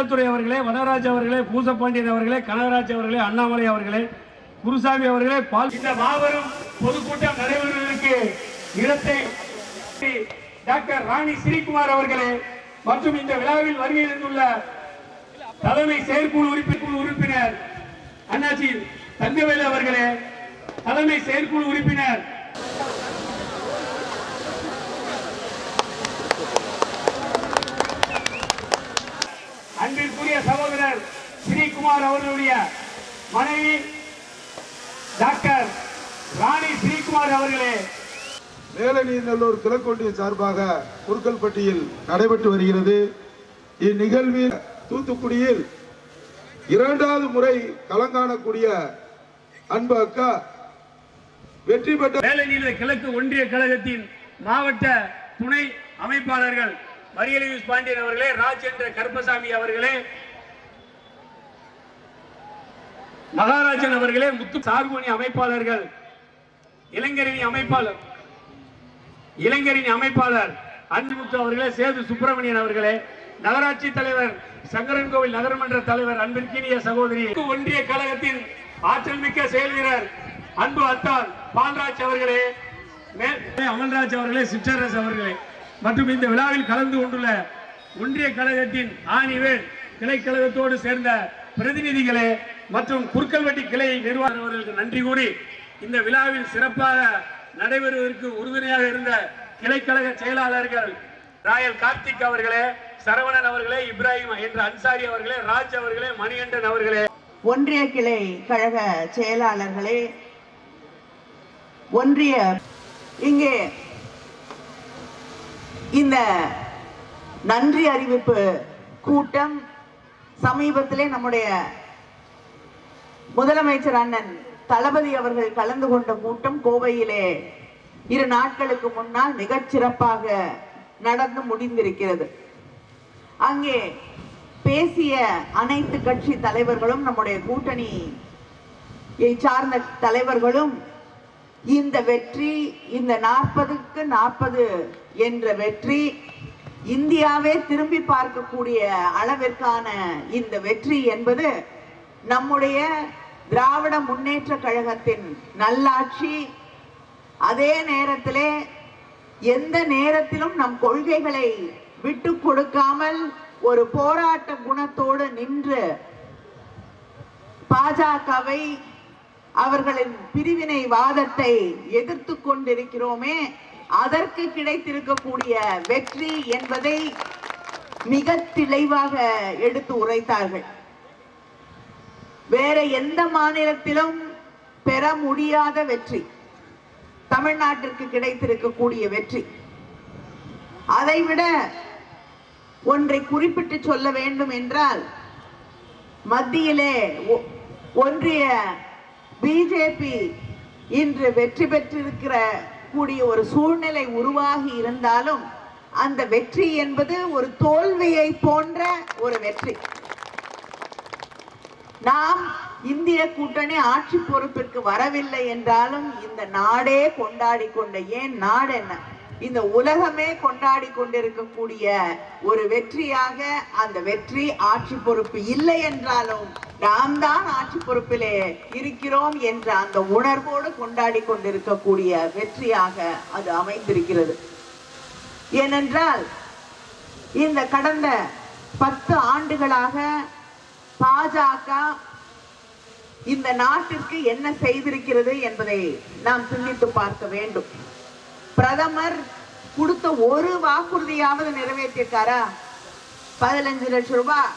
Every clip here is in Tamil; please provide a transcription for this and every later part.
செல்லத்துறை அவர்களே வனராஜ் அவர்களே பூசப்பாண்டியன் அவர்களே கனகராஜ் அவர்களே அண்ணாமலை அவர்களே குருசாமி அவர்களே பால் இந்த மாபெரும் பொதுக்கூட்டம் நடைபெறுவதற்கு இடத்தை டாக்டர் ராணி ஸ்ரீகுமார் அவர்களே மற்றும் இந்த விழாவில் வருகை இருந்துள்ள தலைமை செயற்குழு உறுப்பினர் உறுப்பினர் அண்ணாச்சி தங்கவேலு அவர்களே தலைமை செயற்குழு உறுப்பினர் சகோதரர் ஸ்ரீகுமார் அவர்களுடைய மனைவி டாக்டர் ராணி ஸ்ரீகுமார் அவர்களே. மேலநீர்நல்லூர் கிழக்கொண்டிய சார்பாக குறுக்கல்பட்டியில் நடைபெற்று வருகிறது. இந்நிகழ்வில் தூத்துக்குடியில் இரண்டாவது முறை களங்காணக்கூடிய அன்பு அக்கா வெற்றி பெற்ற வேலைநீள கிழக்கு ஒன்றிய கழகத்தின் மாவட்ட துணை அமைப்பாளர்கள் மரியலியூஸ் பாண்டியன் அவர்களே ராஜேந்திர கருப்பசாமி அவர்களே மகாராஜன் அவர்களே முத்து சார்பணி அமைப்பாளர்கள் இளைஞரணி அமைப்பாளர் இளைஞரின் அமைப்பாளர் அன்புமுத்து அவர்களே சேது சுப்பிரமணியன் அவர்களே நகராட்சி தலைவர் சங்கரன் கோவில் நகரமன்ற தலைவர் அன்பிற்கினிய சகோதரி ஒன்றிய கழகத்தின் ஆற்றல் மிக்க செயல் வீரர் அன்பு அத்தார் பால்ராஜ் அவர்களே மே- அமல்ராஜ் அவர்களே சிற்றரசு அவர்களே மற்றும் இந்த விழாவில் கலந்து கொண்டுள்ள ஒன்றிய கழகத்தின் ஆணிவேல் கிளைக்கழகத்தோடு சேர்ந்த பிரதிநிதிகளே மற்றும் குறுக்கல்வட்டி கிளை நிர்வாகர்களுக்கு நன்றி கூறி இந்த விழாவில் சிறப்பாக நடைபெறுவதற்கு உறுதுணையாக இருந்த கிளைக்கழக செயலாளர்கள் ராயல் கார்த்திக் அவர்களே சரவணன் அவர்களே இப்ராஹிம் என்ற அன்சாரி அவர்களே ராஜ் அவர்களே மணிகண்டன் அவர்களே. ஒன்றிய கிளை கழக செயலாளர்களே ஒன்றிய இங்கே இந்த நன்றி அறிவிப்பு கூட்டம் சமீபத்திலே நம்முடைய முதலமைச்சர் அண்ணன் தளபதி அவர்கள் கலந்து கொண்ட கூட்டம் கோவையிலே இரு நாட்களுக்கு முன்னால் மிகச் சிறப்பாக நடந்து முடிந்திருக்கிறது. அங்கே பேசிய அனைத்து கட்சி தலைவர்களும் நம்முடைய கூட்டணி சார்ந்த தலைவர்களும் இந்த வெற்றி இந்த நாற்பதுக்கு நாற்பது என்ற வெற்றி இந்தியாவே திரும்பி பார்க்கக்கூடிய அளவிற்கான இந்த வெற்றி என்பது நம்முடைய திராவிட முன்னேற்ற கழகத்தின் நல்லாட்சி அதே நேரத்திலே எந்த நேரத்திலும் நம் கொள்கைகளை விட்டு கொடுக்காமல் ஒரு போராட்ட குணத்தோடு நின்று பாஜகவை அவர்களின் பிரிவினை வாதத்தை எதிர்த்து கொண்டிருக்கிறோமே அதற்கு கிடைத்திருக்கக்கூடிய வெற்றி என்பதை மிக தெளிவாக எடுத்து உரைத்தார்கள். வேற எந்த மாநிலத்திலும் பெற முடியாத வெற்றி. தமிழ்நாட்டிற்கு கிடைத்திருக்கக்கூடிய வெற்றி. அதைவிட ஒன்றை குறிப்பிட்டு சொல்ல வேண்டும் என்றால் மத்தியிலே ஒ- ஒன்றிய பிஜேபி இன்று வெற்றி பெற்றிருக்கிற கூடிய ஒரு சூழ்நிலை உருவாகி இருந்தாலும் அந்த வெற்றி என்பது ஒரு தோல்வியை போன்ற ஒரு வெற்றி. நாம் இந்திய கூட்டணி ஆட்சி பொறுப்பிற்கு வரவில்லை என்றாலும் இந்த நாடே கொண்டாடி கொண்ட ஏன் நாடு என்ன? இந்த உலகமே கொண்டாடி கொண்டிருக்கக்கூடிய ஒரு வெற்றியாக அந்த வெற்றி ஆட்சி பொறுப்பு இல்லை என்றாலும் நாம் தான் ஆட்சி பொறுப்பிலே இருக்கிறோம் என்ற அந்த உணர்வோடு கொண்டாடி கொண்டிருக்கக்கூடிய வெற்றியாக அது அமைந்திருக்கிறது. ஏனென்றால் இந்த கடந்த பத்து ஆண்டுகளாக பாஜக இந்த நாட்டிற்கு என்ன செய்திருக்கிறது என்பதை நாம் சிந்தித்து பார்க்க வேண்டும். பிரதமர் கொடுத்த ஒரு வாக்குறுதியாவது நிறைவேற்றிருக்காரா? பதினஞ்சு லட்சம் ரூபாய்.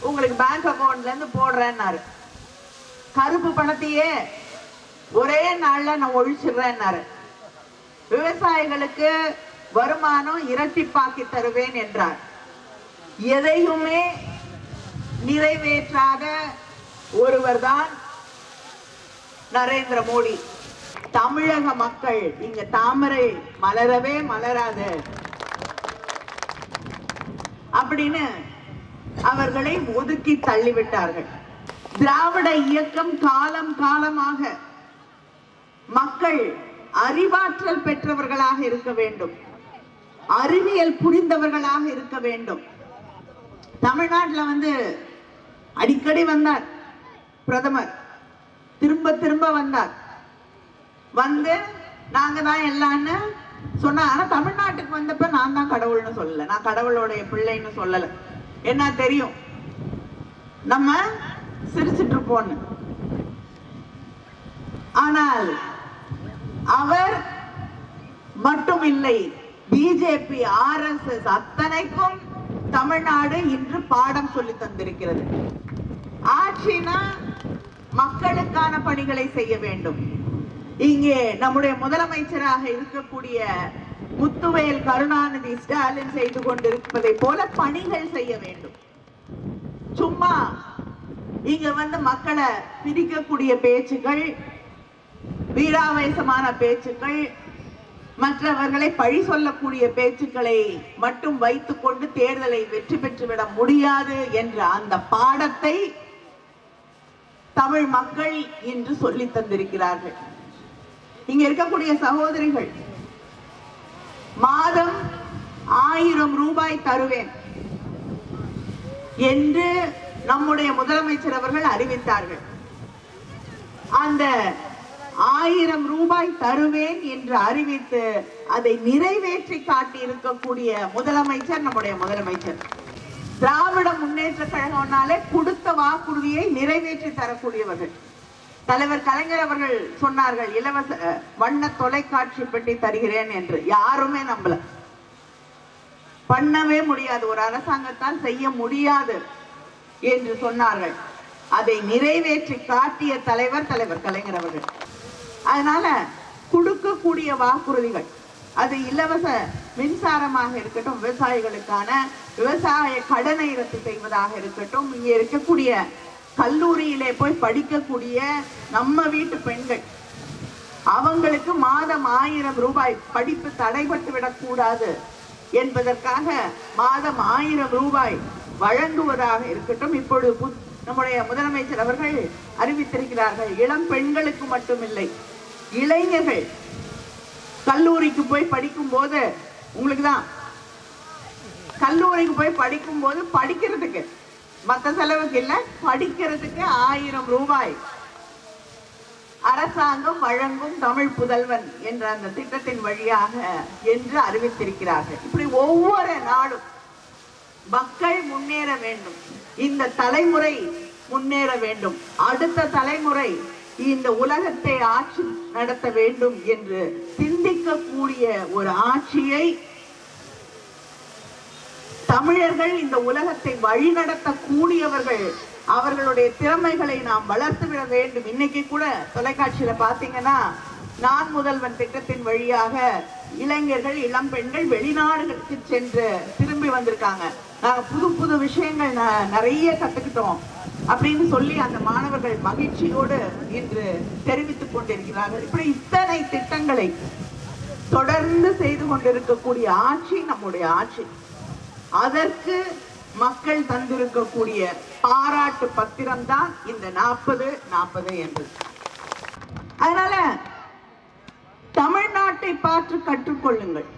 உங்களுக்கு பேங்க் அக்கௌண்ட்ல இருந்து போடுறேன்னாரு. கருப்பு பணத்தையே ஒரே நாள்ல நான் ஒழிச்சிடுறேன்னாரு. விவசாயிகளுக்கு வருமானம் இரட்டிப்பாக்கி தருவேன் என்றார். எதையுமே நிறைவேற்றாத ஒருவர்தான் நரேந்திர மோடி. தமிழக மக்கள் இங்க தாமரை மலரவே மலராது அப்படின்னு அவர்களை ஒதுக்கி தள்ளிவிட்டார்கள். திராவிட இயக்கம் காலம் காலமாக மக்கள் அறிவாற்றல் பெற்றவர்களாக இருக்க வேண்டும். அறிவியல் புரிந்தவர்களாக இருக்க வேண்டும். தமிழ்நாட்டுல வந்து அடிக்கடி வந்தார். பிரதமர் திரும்ப திரும்ப வந்தார். வந்து நாங்க தான் எல்லான்னு சொன்னா ஆனா தமிழ்நாட்டுக்கு வந்தப்ப நான் தான் கடவுள்னு சொல்லல. நான் கடவுளுடைய பிள்ளைன்னு சொல்லல. என்ன தெரியும்? நம்ம சிரிச்சிட்டு இருப்போம்னு ஆனால் அவர் மட்டும் இல்லை பிஜேபி ஆர்எஸ்எஸ் அத்தனைக்கும் தமிழ்நாடு இன்று பாடம் சொல்லி தந்திருக்கிறது. ஆட்சினா மக்களுக்கான பணிகளை செய்ய வேண்டும். இங்கே நம்முடைய முதலமைச்சராக இருக்கக்கூடிய முத்துவேல் கருணாநிதி ஸ்டாலின் செய்து கொண்டிருப்பதை போல பணிகள் செய்ய வேண்டும். சும்மா இங்க வந்து மக்களை பிரிக்கக்கூடிய பேச்சுக்கள் வீராவேசமான பேச்சுக்கள் மற்றவர்களை பழி சொல்லக்கூடிய பேச்சுக்களை மட்டும் வைத்துக்கொண்டு தேர்தலை வெற்றி பெற்றுவிட முடியாது என்ற அந்த பாடத்தை தமிழ் மக்கள் இன்று சொல்லி தந்திருக்கிறார்கள். இங்க இருக்கக்கூடிய சகோதரிகள் மாதம் ஆயிரம் ரூபாய் தருவேன் என்று நம்முடைய முதலமைச்சர் அவர்கள் அறிவித்தார்கள். அந்த ஆயிரம் ரூபாய் தருவேன் என்று அறிவித்து அதை நிறைவேற்றி காட்டி இருக்கக்கூடிய முதலமைச்சர் நம்முடைய முதலமைச்சர். திராவிட முன்னேற்ற கழகம்னாலே கொடுத்த வாக்குறுதியை நிறைவேற்றி தரக்கூடியவர்கள். தலைவர் கலைஞர் அவர்கள் சொன்னார்கள் இலவச வண்ண தொலைக்காட்சி பெட்டி தருகிறேன் என்று. யாருமே நம்பல. பண்ணவே முடியாது. ஒரு அரசாங்கத்தால் செய்ய முடியாது என்று சொன்னார்கள். அதை நிறைவேற்றி காட்டிய தலைவர் தலைவர் கலைஞர் அவர்கள். அதனால கொடுக்கக்கூடிய வாக்குறுதிகள் அது இலவச மின்சாரமாக இருக்கட்டும் விவசாயிகளுக்கான விவசாய கடனை ரத்து செய்வதாக இருக்கட்டும் இங்கே இருக்கக்கூடிய கல்லூரியிலே போய் படிக்கக்கூடிய நம்ம வீட்டு பெண்கள் அவங்களுக்கு மாதம் ஆயிரம் ரூபாய் படிப்பு தடைபட்டு விடக்கூடாது என்பதற்காக மாதம் ஆயிரம் ரூபாய் வழங்குவதாக இருக்கட்டும். இப்பொழுது புத்- நம்முடைய முதலமைச்சர் அவர்கள் அறிவித்திருக்கிறார்கள் இளம் பெண்களுக்கு மட்டுமில்லை இளைஞர்கள் கல்லூரிக்கு போய் படிக்கும் போது உங்களுக்கு தான் கல்லூரிக்கு போய் படிக்கும் போது படிக்கிறதுக்கு மத்த செலவுக்கு இல்ல படிக்கிறதுக்கு ஆயிரம் ரூபாய் அரசாங்கம் வழங்கும் தமிழ் புதல்வன் என்ற அந்த திட்டத்தின் வழியாக என்று அறிவித்திருக்கிறார்கள். இப்படி ஒவ்வொரு நாடும் மக்கள் முன்னேற வேண்டும். இந்த தலைமுறை முன்னேற வேண்டும். அடுத்த தலைமுறை இந்த உலகத்தை ஆட்சி நடத்த வேண்டும் என்று சிந்திக்கக்கூடிய ஒரு ஆட்சியை தமிழர்கள் இந்த உலகத்தை வழிநடத்த கூடியவர்கள் அவர்களுடைய திறமைகளை நாம் வளர்த்து விட வேண்டும். இன்னைக்கு கூட தொலைக்காட்சியில பாத்தீங்கன்னா நான் முதல்வன் திட்டத்தின் வழியாக இளைஞர்கள் இளம் பெண்கள் வெளிநாடுகளுக்கு சென்று திரும்பி வந்திருக்காங்க. நாங்க புது புது விஷயங்கள் ந- நிறைய கத்துக்கிட்டோம். அப்படின்னு சொல்லி அந்த மாணவர்கள் மகிழ்ச்சியோடு இன்று தெரிவித்துக் கொண்டிருக்கிறார்கள். இப்படி இத்தனை திட்டங்களை தொடர்ந்து செய்து கொண்டிருக்கக்கூடிய ஆட்சி நம்முடைய ஆட்சி. அதற்கு மக்கள் தந்திருக்கக்கூடிய பாராட்டு பத்திரம் தான் இந்த நாற்பது நாற்பது என்று அதனால தமிழ்நாட்டை பார்த்து கற்றுக்கொள்ளுங்கள்.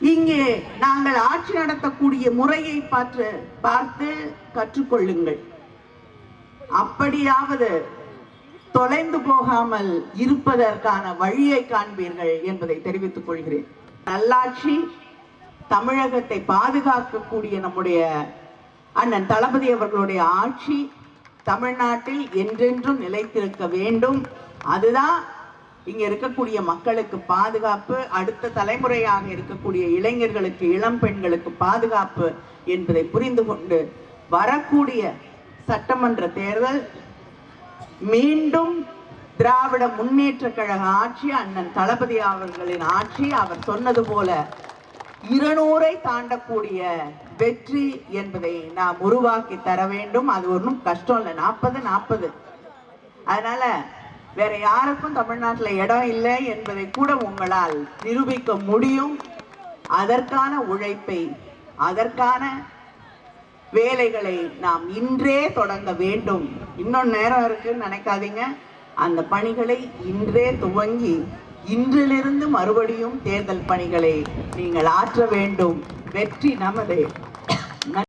இங்கே நாங்கள் ஆட்சி நடத்தக்கூடிய முறையை பார்த்து பார்த்து கற்றுக்கொள்ளுங்கள். அப்படியாவது தொலைந்து போகாமல் இருப்பதற்கான வழியை காண்பீர்கள் என்பதை தெரிவித்துக் கொள்கிறேன். நல்லாட்சி தமிழகத்தை பாதுகாக்கக்கூடிய நம்முடைய அண்ணன் தளபதி அவர்களுடைய ஆட்சி தமிழ்நாட்டில் என்றென்றும் நிலைத்திருக்க வேண்டும். அதுதான் இங்கே இருக்கக்கூடிய மக்களுக்கு பாதுகாப்பு அடுத்த தலைமுறையாக இருக்கக்கூடிய இளைஞர்களுக்கு இளம் பெண்களுக்கு பாதுகாப்பு என்பதை புரிந்து கொண்டு வரக்கூடிய சட்டமன்ற தேர்தல் மீண்டும் திராவிட முன்னேற்ற கழக ஆட்சி அண்ணன் தளபதி அவர்களின் ஆட்சி அவர் சொன்னது போல இருநூறை தாண்டக்கூடிய வெற்றி என்பதை நாம் உருவாக்கி தர வேண்டும். அது ஒன்றும் கஷ்டம் இல்லை. நாற்பது நாற்பது. அதனால வேற யாருக்கும் தமிழ்நாட்டில் இடம் இல்லை என்பதை கூட உங்களால் நிரூபிக்க முடியும். அதற்கான உழைப்பை அதற்கான வேலைகளை நாம் இன்றே தொடங்க வேண்டும். இன்னும் நேரம் இருக்குன்னு நினைக்காதீங்க. அந்த பணிகளை இன்றே துவங்கி இன்றிலிருந்து மறுபடியும் தேர்தல் பணிகளை நீங்கள் ஆற்ற வேண்டும். வெற்றி நமது.